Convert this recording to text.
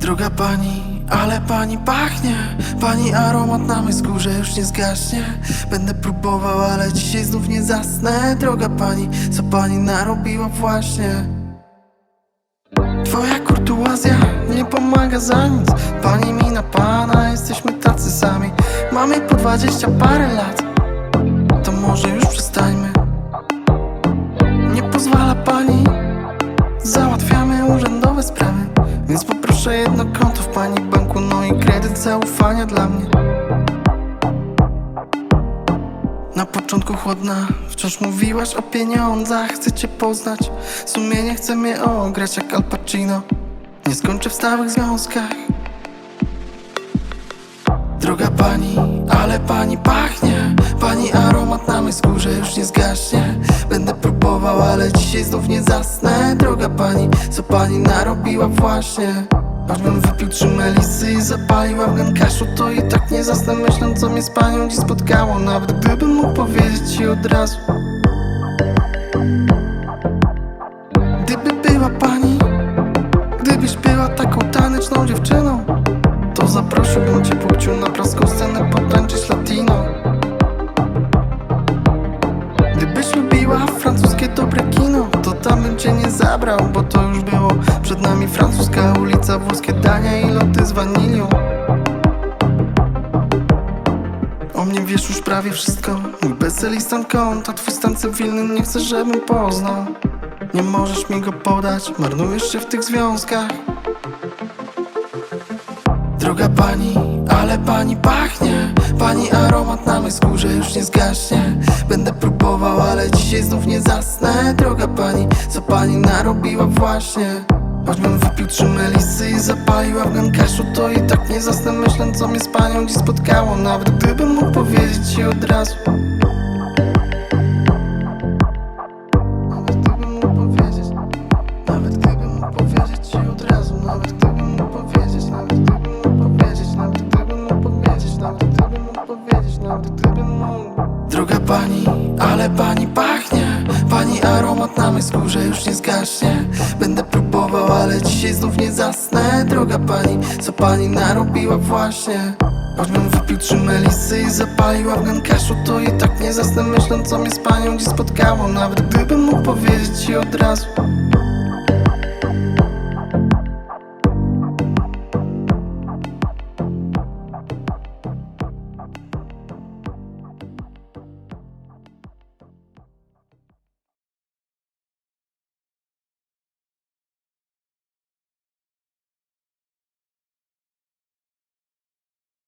Droga pani, ale pani pachnie. Pani aromat na mej skórze już nie zgaśnie. Będę próbował, ale dzisiaj znów nie zasnę. Droga pani, co pani narobiła właśnie? Twoja kurtuazja nie pomaga za nic. Pani mi na pana, jesteśmy tacy sami. Mamy po dwadzieścia parę lat. To może już przestańmy początku chłodna. Wciąż mówiłaś o pieniądzach Chcę cię poznać. Sumienie chce mnie ograć jak Al Pacino. Nie skończę w stałych związkach. Droga pani, ale pani pachnie. Pani aromat na mej skórze już nie zgaśnie. Będę próbował, ale dzisiaj znów nie zasnę. Droga pani, co pani narobiła właśnie Choćbym wypił trzy melisy i zapalił afgan kaszu To i tak nie zasnę myśląc co mnie z panią dziś spotkało. Nawet gdybym mógł powiedzieć ci od razu. Gdyby była pani Gdybyś była taką taneczną dziewczyną To zaprosiłbym cię pupciu na praską scenę potańczyć latino. Gdybyś lubiła francuskie dobre kino To tam bym cię nie zabrał, bo to już było Przed nami francuska ulica, włoskie dania i loty z wanilią. O mnie wiesz już prawie wszystko. Mój i stan konta, twój stan cywilny Nie chcę, żebym poznał. Nie możesz mi go podać, marnujesz się w tych związkach. Droga pani, ale pani pachnie. Pani aromat na mej skórze już nie zgaśnie. Będę próbował, ale dzisiaj znów nie zasnę. Droga pani, co pani narobiła właśnie Choćbym wypił trzy melisy i zapalił afgan kaszu To i tak nie zasnę myśląc co mnie z panią dziś spotkało. Nawet gdybym mógł powiedzieć ci od razu. Droga pani, ale pani pachnie. Pani aromat na mej skórze już nie zgaśnie. Będę próbował, ale dzisiaj znów nie zasnę Droga pani, co pani narobiła właśnie? Choćbym wypił trzy melisy i zapalił afgan kaszu To i tak nie zasnę. Myśląc co mnie z panią dziś spotkało. Nawet gdybym mógł powiedzieć ci od razu